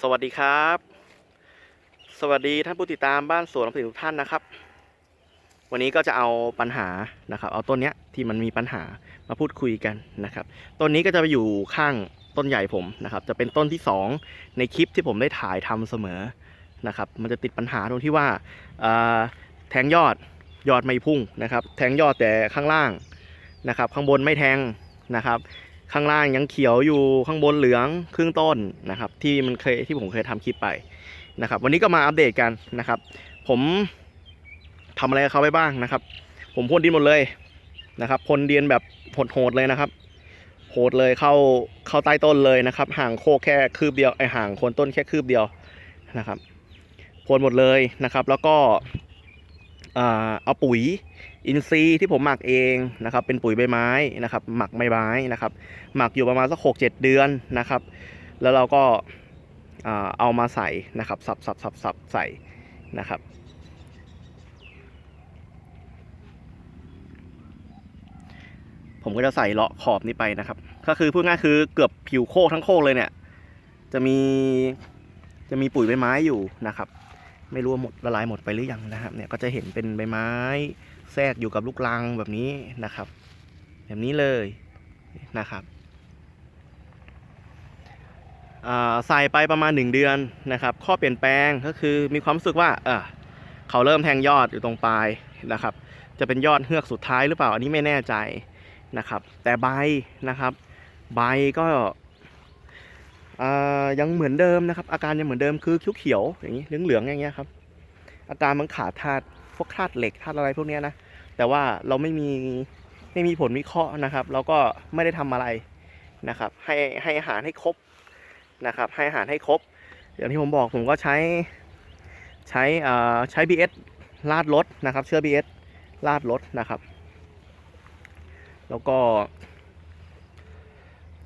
สวัสดีครับ สวัสดีท่านผู้ติดตามบ้านสวนผลิตทุกท่านนะครับ วันนี้ก็จะเอาปัญหานะครับ เอาต้นเนี้ยที่มันมีปัญหามาพูดคุยกันนะครับต้นนี้ก็จะไปอยู่ข้างต้นใหญ่ผมนะครับ จะเป็นต้นที่สองในคลิปที่ผมได้ถ่ายทำเสมอนะครับ มันจะติดปัญหาตรงที่ว่าแทงยอดยอดไม่พุ่งนะครับ แทงยอดแต่ข้างล่างนะครับ ข้างบนไม่แทงนะครับ ข้างล่างยังเขียวอยู่ข้างบนเหลืองครึ่งต้นนะครับ ที่มันเคยที่ผมเคยทำคลิปไปนะครับ วันนี้ก็มาอัปเดตกันนะครับ ผมทำอะไรกับเขาไปบ้างนะครับ ผมพ่นดินหมดเลยนะครับพ่นดินแบบโหดๆเลยนะครับโหดเลยเข้าเข้าใต้ต้นเลยนะครับ ห่างโคกแค่คืบเดียวไอห่างโคนต้นแค่คืบเดียวนะครับพ่นหมดเลยนะครับ แล้วก็ เอาปุ๋ยอินทรีย์ที่ผมหมักเองนะครับ เป็นปุ๋ยใบไม้นะครับ หมักใบไม้นะครับ หมักอยู่ประมาณสักหกเจ็ดเดือนนะครับ แล้วเราก็เอามาใส่นะครับ สับสับสับสับใส่นะครับ ผมก็จะใส่เลาะขอบนี้ไปนะครับ ก็คือพูดง่ายคือเกือบผิวโคกทั้งโคกเลยเนี่ย จะมีจะมีปุ๋ยใบไม้อยู่นะครับ ไม่รู้ว่าหมดละลายหมดไปหรือยังนะครับ เนี่ยก็จะเห็นเป็นใบไม้แทรกอยู่กับลูกรังแบบนี้นะครับ แบบนี้เลยนะครับใส่ไปประมาณ 1 เดือนนะครับ ข้อเปลี่ยนแปลงก็คือมีความรู้สึกว่าเออเขาเริ่มแทงยอดอยู่ตรงปลายนะครับ จะเป็นยอดเฮือกสุดท้ายหรือเปล่าอันนี้ไม่แน่ใจนะครับ แต่ใบนะครับ ใบก็ ยังเหมือนเดิมนะครับ อาการยังเหมือนเดิมคือเขียวๆอย่างนี้เหลืองๆอย่างเงี้ยครับ อาการมันขาดธาตุพวกธาตุเหล็กธาตุอะไรพวกเนี้ยนะแต่ว่าเราไม่มีไม่มีผลวิเคราะห์นะครับ เราก็ไม่ได้ทำอะไรนะครับ ให้ให้อาหารให้ครบนะครับ ให้อาหารให้ครบ อย่างที่ผมบอกผมก็ใช้ใช้อ่าใช้ BS ลาดรถนะครับ เชื้อ BS ลาดรถนะครับ แล้วก็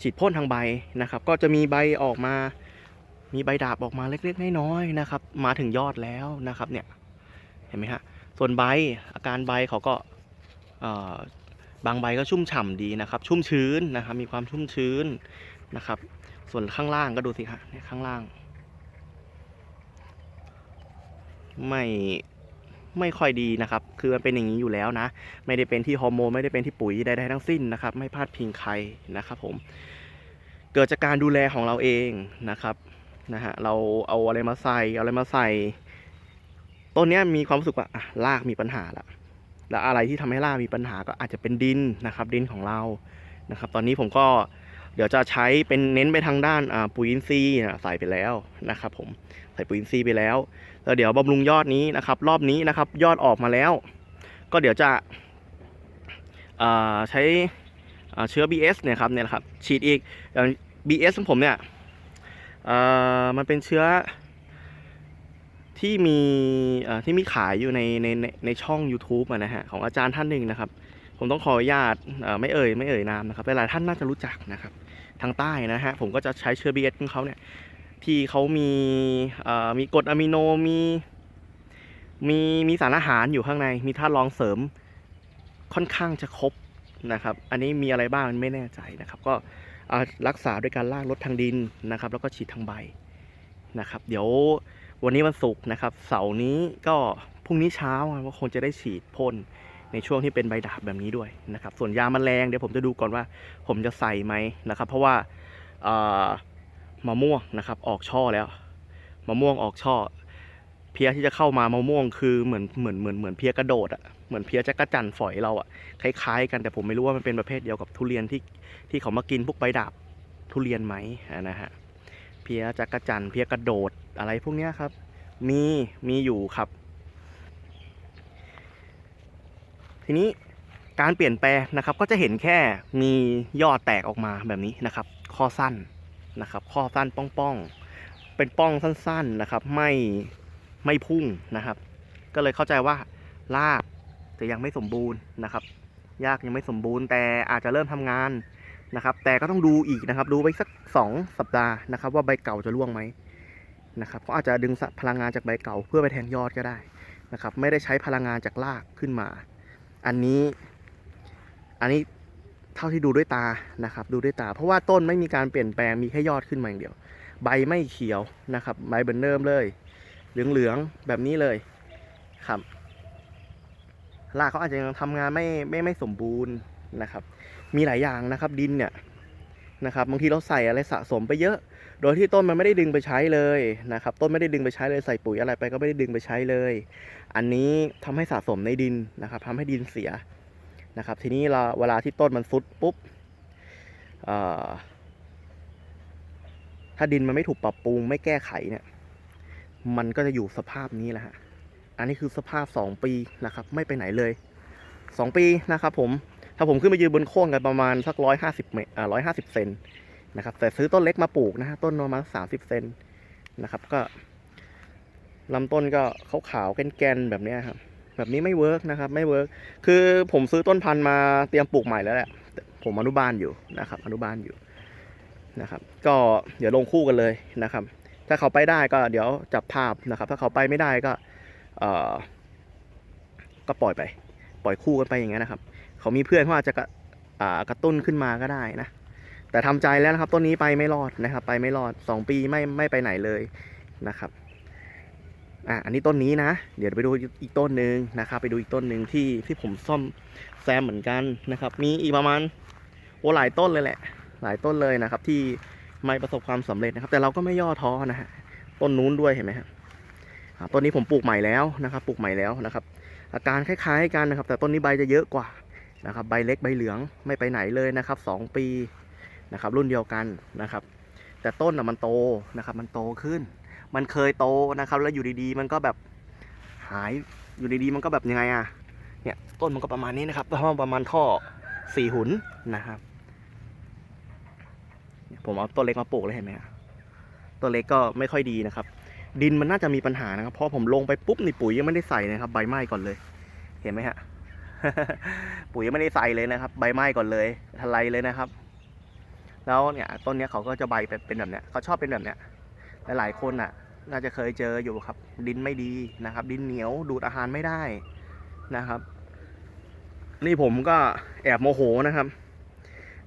ฉีดพ่นทางใบนะครับ ก็จะมีใบออกมา มีใบดาบออกมาเล็กๆน้อยๆนะครับ มาถึงยอดแล้วนะครับเนี่ยเห็นไหมฮะส่วนใบอาการใบเขาก็เอ่อบางใบก็ชุ่มฉ่ำดีนะครับ ชุ่มชื้นนะครับ มีความชุ่มชื้นนะครับ ส่วนข้างล่างก็ดูสิฮะเนี่ยข้างล่าง ไม่ ไม่ค่อยดีนะครับ คือมันเป็นอย่างนี้อยู่แล้วนะ ไม่ได้เป็นที่ฮอร์โมนไม่ได้เป็นที่ปุ๋ยใดๆทั้งสิ้นนะครับ ไม่พลาดพิงใครนะครับผม เกิดจากการดูแลของเราเองนะครับนะฮะเราเอาอะไรมาใส่เอาอะไรมาใส่ ต้นนี้มีความรู้สึกว่าอะรากมีปัญหาละแล้วอะไรที่ทำให้รากมีปัญหาก็อาจจะเป็นดินนะครับ ดินของเรานะครับ ตอนนี้ผมก็ เดี๋ยวจะใช้เป็นเน้นไปทางด้านปุ๋ยอินทรีย์นะใส่ไปแล้วนะครับผมใส่ปุ๋ยอินทรีย์ไปแล้วแล้วเดี๋ยวบำรุงยอดนี้นะครับ รอบนี้นะครับ ยอดออกมาแล้ว ก็เดี๋ยวจะใช้เชื้อ BS เนี่ยครับเนี่ยครับฉีดอีกอย่าง BS ของผมเนี่ยมันเป็นเชื้อที่มีที่มีขายอยู่ในในในช่อง YouTube นะฮะของอาจารย์ท่านหนึ่งนะครับ ผมต้องขออนุญาตไม่เอ่ยไม่เอ่ยนามนะครับหลายท่านน่าจะรู้จักนะครับ ทางใต้นะฮะ ผมก็จะใช้เชื้อ BS ของเขาเนี่ย ที่เขามีมีกรดอะมิโนมีมีมีสารอาหารอยู่ข้างใน มีธาตุรองเสริมค่อนข้างจะครบนะครับ อันนี้มีอะไรบ้างไม่แน่ใจนะครับ ก็รักษาด้วยการลางลดทางดินนะครับ แล้วก็ฉีดทางใบนะครับ เดี๋ยววันนี้วันศุกร์นะครับ เสาร์นี้ก็พรุ่งนี้เช้าก็คงจะได้ฉีดพ่น ในช่วงที่เป็นใบดาบแบบนี้ด้วยนะครับ ส่วนยาแมลงเดี๋ยวผมจะดูก่อนว่า ผมจะใส่ไหมนะครับ เพราะว่ามะม่วงนะครับ ออกช่อแล้วมะม่วงออกช่อ เพี้ยที่จะเข้ามามะม่วงคือเหมือนเหมือนเหมือนเหมือนเพี้ยกระโดดอะเหมือนเพี้ยจักระจันฝอยเราอะคล้ายๆ กันแต่ผมไม่รู้ว่ามันเป็นประเภทเดียวกับทุเรียนที่ที่เขามากินพวกใบดาบทุเรียนไหมนะฮะเพี้ยจักระจันเพี้ยกระโดดอะไรพวกเนี้ยครับ มีมีอยู่ครับ ทีนี้การเปลี่ยนแปลงนะครับก็จะเห็นแค่มียอดแตกออกมาแบบนี้นะครับ ข้อสั้นนะครับ ข้อสั้นป้องๆเป็นป้องสั้นๆนะครับ ไม่ไม่พุ่งนะครับ ก็เลยเข้าใจว่ารากจะยังไม่สมบูรณ์นะครับยากยังไม่สมบูรณ์ แต่อาจจะเริ่มทำงานนะครับ แต่ก็ต้องดูอีกนะครับ ดูไปสัก 2 สัปดาห์นะครับ ว่าใบเก่าจะร่วงไหมนะครับก็อาจจะดึงพลังงานจากใบเก่าเพื่อไปแทงยอดก็ได้นะครับ ไม่ได้ใช้พลังงานจากรากขึ้นมา อันนี้อันนี้เท่าที่ดูด้วยตานะครับ ดูด้วยตา เพราะว่าต้นไม่มีการเปลี่ยนแปลงมีแค่ยอดขึ้นมาอย่างเดียว ใบไม่เขียวนะครับใบเบนเริ่มเลยเหลืองๆแบบนี้เลยครับรากเขาอาจจะยังทำงานไม่ไม่ไม่สมบูรณ์นะครับ มีหลายอย่างนะครับดินเนี่ยนะครับบางทีเราใส่อะไรสะสมไปเยอะ โดยที่ต้นมันไม่ได้ดึงไปใช้เลยนะครับ ต้นไม่ได้ดึงไปใช้เลยใส่ปุ๋ยอะไรไปก็ไม่ได้ดึงไปใช้เลย อันนี้ทำให้สะสมในดินนะครับทำให้ดินเสียนะครับ ทีนี้เราเวลาที่ต้นมันฟุดปุ๊บถ้าดินมันไม่ถูกปรับปรุงไม่แก้ไขเนี่ย มันก็จะอยู่สภาพนี้แหละฮะ อันนี้คือสภาพ 2 ปีนะครับ ไม่ไปไหนเลย 2 ปีนะครับผม ถ้าผมขึ้นไปยืนบนโค่นกันประมาณสักร้อยห้าสิบเมตรอ่าร้อยห้าสิบเซน นะครับแต่ซื้อต้นเล็กมาปลูกนะฮะต้นประมาณสามสิบเซนนะครับก็ลำต้นก็ขาวๆแกนๆแบบนี้ครับแบบนี้ไม่เวิร์กนะครับไม่เวิร์กคือผมซื้อต้นพันธุ์มาเตรียมปลูกใหม่แล้วแหละผมอนุบาลอยู่นะครับอนุบาลอยู่นะครับ ก็เดี๋ยวลงคู่กันเลยนะครับ ถ้าเขาไปได้ก็เดี๋ยวจับภาพนะครับ ถ้าเขาไปไม่ได้ก็เออก็ปล่อยไป ปล่อยคู่กันไปอย่างเงี้ยนะครับ เขามีเพื่อนเขาอาจจะกระกระตุ้นขึ้นมาก็ได้นะ แต่ทำใจแล้วนะครับต้นนี้ไปไม่รอดนะครับ ไปไม่รอด 2 ปีไม่ไม่ไปไหนเลยนะครับอะอันนี้ต้นนี้นะ เดี๋ยวไปดูอีกต้นหนึ่งนะครับ ไปดูอีกต้นหนึ่งที่ที่ผมซ่อมแซมเหมือนกันนะครับ มีอีกประมาณโอ้หลายต้นเลยแหละ หลายต้นเลยนะครับ ที่ไม่ประสบความสำเร็จนะครับ แต่เราก็ไม่ย่อท้อนะฮะต้นนู้นด้วยเห็นไหมครับต้นนี้ผมปลูกใหม่แล้วนะครับ ปลูกใหม่แล้วนะครับ อาการคล้ายๆกันนะครับ แต่ต้นนี้ใบจะเยอะกว่านะครับ ใบเล็กใบเหลืองไม่ไปไหนเลยนะครับสองปี นะครับ รุ่นเดียวกันนะครับ แต่ต้นอะมันโตนะครับ มันโตขึ้น มันเคยโตนะครับ แล้วอยู่ดีๆ มันก็แบบหายอยู่ดีๆ มันก็แบบยังไงอะเนี่ยต้นมันก็ประมาณนี้นะครับประมาณประมาณท่อสี่หุนนะครับผมเอาต้นเล็กมาปลูกเลยเห็นไหมฮะต้นเล็กก็ไม่ค่อยดีนะครับ ดินมันน่าจะมีปัญหานะครับเพราะผมลงไปปุ๊บในปุ๋ยยังไม่ได้ใส่นะครับ ใบไหม้ก่อนเลย เห็นไหมฮะปุ๋ยยังไม่ได้ใส่เลยนะครับ ใบไหม้ก่อนเลยทลายเลยนะครับ แล้วเนี่ยต้นเนี้ยเขาก็จะใบเป็นแบบเนี้ยเขาชอบเป็นแบบเนี้ยหลายๆคนอะ น่าจะเคยเจออยู่ครับ ดินไม่ดีนะครับ ดินเหนียวดูดอาหารไม่ได้นะครับ นี่ผมก็แอบโมโหนะครับ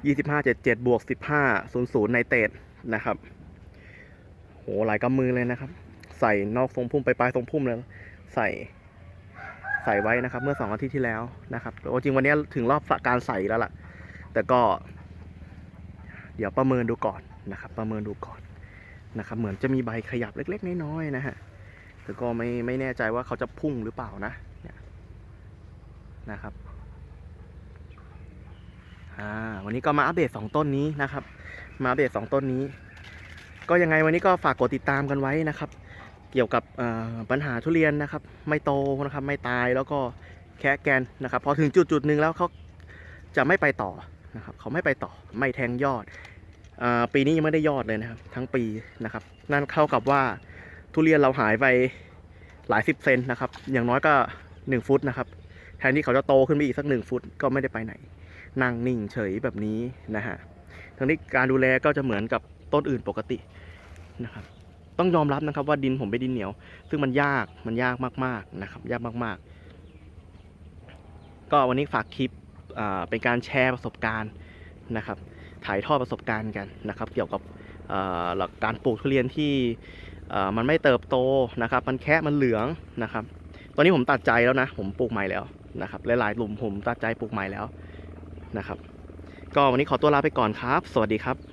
ยี่สิบห้าเจ็ดเจ็ดบวกสิบห้าศูนย์ศูนย์ในเตดนะครับโหหลายกำมือเลยนะครับ ใส่นอกทรงพุ่มไปปลายทรงพุ่มแล้วใส่ใส่ไว้นะครับ เมื่อสองอาทิตย์ที่แล้วนะครับแต่ว่าจริงวันนี้ถึงรอบการใส่แล้วล่ะ แต่ก็ เดี๋ยวประเมินดูก่อนนะครับ ประเมินดูก่อนนะครับ เหมือนจะมีใบขยับเล็ก ๆ น้อยๆนะฮะแต่ก็ไม่ไม่แน่ใจว่าเขาจะพุ่งหรือเปล่านะเนี่ยนะครับอ่าวันนี้ก็มาอัปเดตสองต้นนี้นะครับ มาอัปเดตสองต้นนี้ ก็ยังไงวันนี้ก็ฝากกดติดตามกันไว้นะครับ เกี่ยวกับปัญหาทุเรียนนะครับ ไม่โตนะครับ ไม่ตายแล้วก็แค่แกนนะครับ พอถึงจุดจุดหนึ่งแล้วเขาจะไม่ไปต่อ นะครับเขาไม่ไปต่อไม่แทงยอดอปีนี้ยังไม่ได้ยอดเลยนะครับ ทั้งปีนะครับ นั่นเข้ากับว่าทุเรียนเราหายไปหลายสิบเซนนะครับ อย่างน้อยก็หนึ่งฟุตนะครับ แทนที่เขาจะโตขึ้นไปอีกสักหนึ่งฟุตก็ไม่ได้ไปไหน นั่งนิ่งเฉยแบบนี้นะฮะทั้งนี้การดูแลก็จะเหมือนกับต้นอื่นปกตินะครับ ต้องยอมรับนะครับว่าดินผมเป็นดินเหนียว ซึ่งมันยากมันยากมากๆนะครับ ยากมากๆ ก็วันนี้ฝากคลิป เป็นการแชร์ประสบการณ์นะครับ ถ่ายทอดประสบการณ์กันนะครับ เกี่ยวกับหลักการปลูกทุเรียนที่มันไม่เติบโตนะครับ มันแค่มันเหลืองนะครับ ตอนนี้ผมตัดใจแล้วนะ ผมปลูกใหม่แล้วนะครับ หลายๆหลุมผมตัดใจปลูกใหม่แล้วนะครับ ก็วันนี้ขอตัวลาไปก่อนครับ สวัสดีครับ